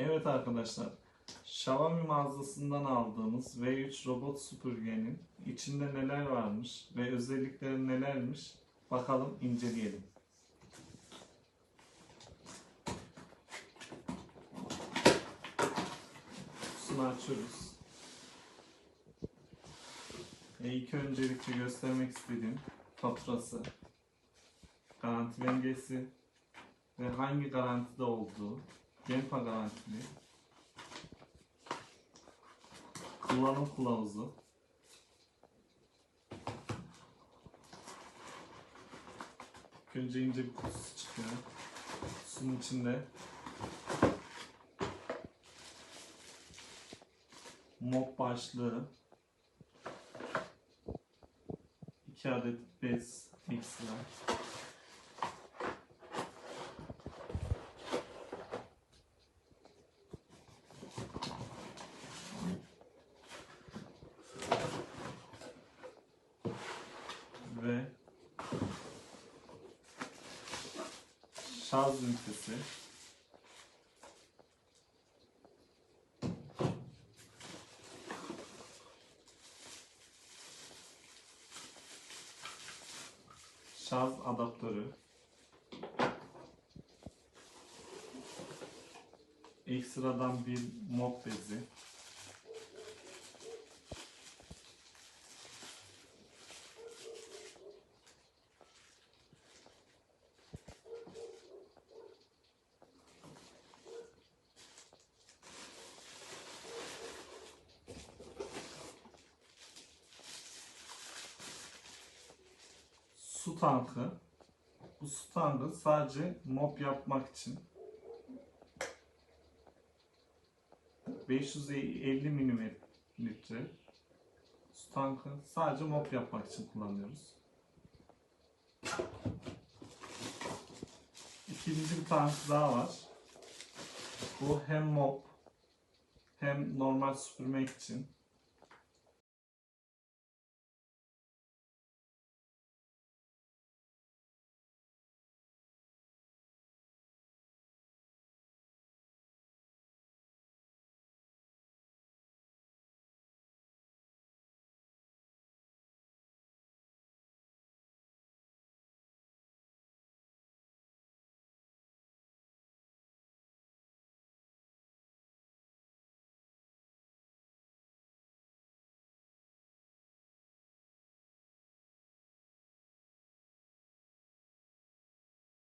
Evet arkadaşlar, Xiaomi mağazasından aldığımız V3 robot süpürgenin içinde neler varmış ve özellikleri nelermiş bakalım inceleyelim. Kutusunu açıyoruz. E ilk öncelikle göstermek istediğim faturası, garanti belgesi ve hangi garantide olduğu, Genpa garantili, kullanım kılavuzu, önce ince bir kutusu çıkıyor. Kutusunun içinde mop başlığı, 2 adet bez ekstra, ve şarj ünitesi. Şarj adaptörü ekstradan bir mop bezi su tankı. Bu su tankı sadece mop yapmak için. 550 mililitre su tankı sadece mop yapmak için kullanıyoruz. İkinci bir tank daha var. Bu hem mop hem normal süpürmek için